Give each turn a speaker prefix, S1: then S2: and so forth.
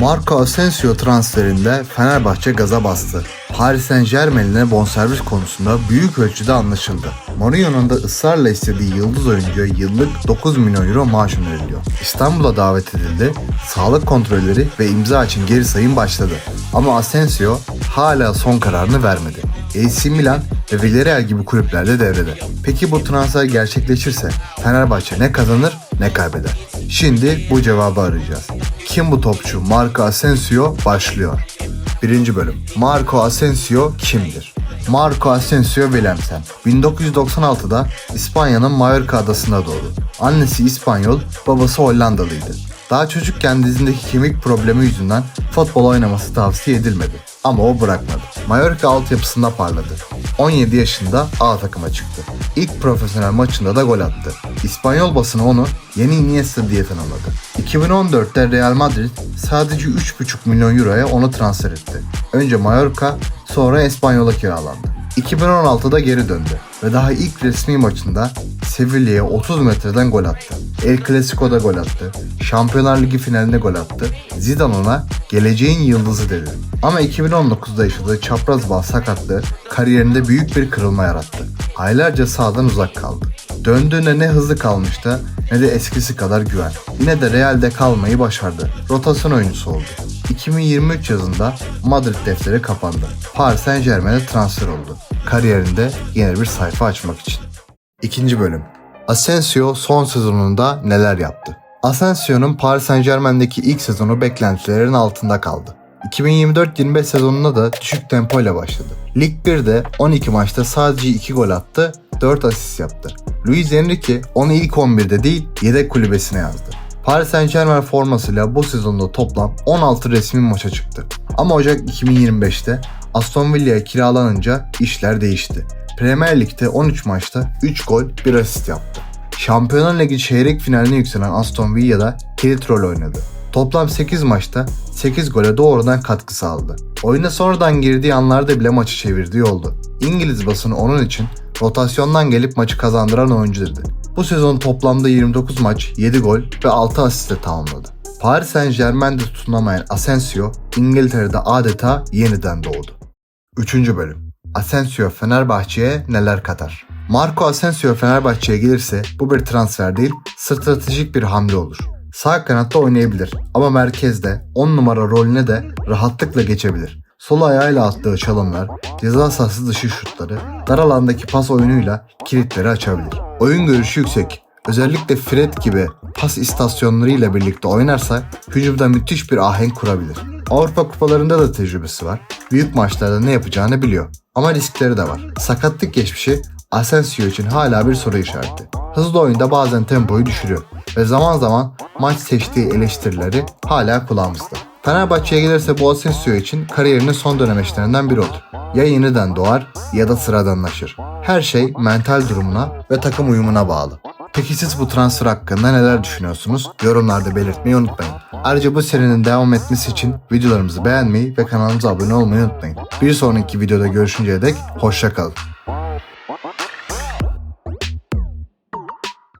S1: Marco Asensio transferinde Fenerbahçe gaza bastı. Paris Saint Germain'le bonservis konusunda büyük ölçüde anlaşıldı. Mourinho'nun da ısrarla istediği yıldız oyuncuya yıllık 9 milyon euro maaş öneriliyor. İstanbul'a davet edildi, sağlık kontrolleri ve imza için geri sayım başladı. Ama Asensio hala son kararını vermedi. AC Milan ve Villarreal gibi kulüplerde devrede. Peki bu transfer gerçekleşirse Fenerbahçe ne kazanır ne kaybeder? Şimdi bu cevabı arayacağız. Kim bu topçu? Marco Asensio başlıyor. Birinci bölüm. Marco Asensio kimdir? Marco Asensio Willemsen. 1996'da İspanya'nın Mallorca adasında doğdu. Annesi İspanyol, babası Hollandalıydı. Daha çocukken dizindeki kemik problemi yüzünden futbol oynaması tavsiye edilmedi. Ama o bırakmadı. Mallorca altyapısında parladı. 17 yaşında A takıma çıktı. İlk profesyonel maçında da gol attı. İspanyol basını onu yeni Iniesta diye tanımladı. 2014'te Real Madrid sadece 3,5 milyon euroya onu transfer etti. Önce Mallorca, sonra Espanyol'a kiralandı. 2016'da geri döndü ve daha ilk resmi maçında Sevilla'ya 30 metreden gol attı. El Clasico'da gol attı. Şampiyonlar Ligi finalinde gol attı. Zidane ona geleceğin yıldızı dedi. Ama 2019'da yaşadığı çapraz bağ sakatlığı kariyerinde büyük bir kırılma yarattı. Aylarca sahadan uzak kaldı. Döndüğünde ne hızlı kalmıştı ne de eskisi kadar güven. Yine de Real'de kalmayı başardı. Rotasyon oyuncusu oldu. 2023 yazında Madrid defteri kapandı. Paris Saint Germain'e transfer oldu. Kariyerinde yeni bir sayfa açmak için. İkinci bölüm. Asensio son sezonunda neler yaptı? Asensio'nun Paris Saint Germain'deki ilk sezonu beklentilerin altında kaldı. 2024-25 sezonuna da düşük tempoyla başladı. Lig 1'de 12 maçta sadece 2 gol attı, 4 asist yaptı. Luis Enrique onu ilk 11'de değil yedek kulübesine yazdı. Paris Saint Germain formasıyla bu sezonda toplam 16 resmi maça çıktı. Ama Ocak 2025'te Aston Villa'ya kiralanınca işler değişti. Premier Lig'de 13 maçta 3 gol 1 asist yaptı. Şampiyonlar Ligi çeyrek finaline yükselen Aston Villa'da kilit rol oynadı. Toplam 8 maçta 8 gole doğrudan katkı sağladı. Oyuna sonradan girdiği anlarda bile maçı çevirdiği oldu. İngiliz basını onun için rotasyondan gelip maçı kazandıran oyuncu dedi. Bu sezon toplamda 29 maç, 7 gol ve 6 asistle tamamladı. Paris Saint Germain'de tutunamayan Asensio, İngiltere'de adeta yeniden doğdu. 3. bölüm. Asensio Fenerbahçe'ye neler katar? Marco Asensio Fenerbahçe'ye gelirse bu bir transfer değil, stratejik bir hamle olur. Sağ kanatta oynayabilir ama merkezde 10 numara rolüne de rahatlıkla geçebilir. Sol ayağıyla attığı çalımlar, ceza sahası dışı şutları, dar alandaki pas oyunuyla kilitleri açabilir. Oyun görüşü yüksek. Özellikle Fred gibi pas istasyonlarıyla birlikte oynarsa hücumda müthiş bir ahenk kurabilir. Avrupa kupalarında da tecrübesi var. Büyük maçlarda ne yapacağını biliyor. Ama riskleri de var. Sakatlık geçmişi Asensio için hala bir soru işareti. Hızlı oyunda bazen tempoyu düşürüyor ve zaman zaman maç seçtiği eleştirileri hala kulağımızda. Fenerbahçe'ye gelirse bu Asensio için kariyerinin son dönemeçlerinden biri olur. Ya yeniden doğar ya da sıradanlaşır. Her şey mental durumuna ve takım uyumuna bağlı. Peki siz bu transfer hakkında neler düşünüyorsunuz? Yorumlarda belirtmeyi unutmayın. Ayrıca bu serinin devam etmesi için videolarımızı beğenmeyi ve kanalımıza abone olmayı unutmayın. Bir sonraki videoda görüşünceye dek hoşçakalın.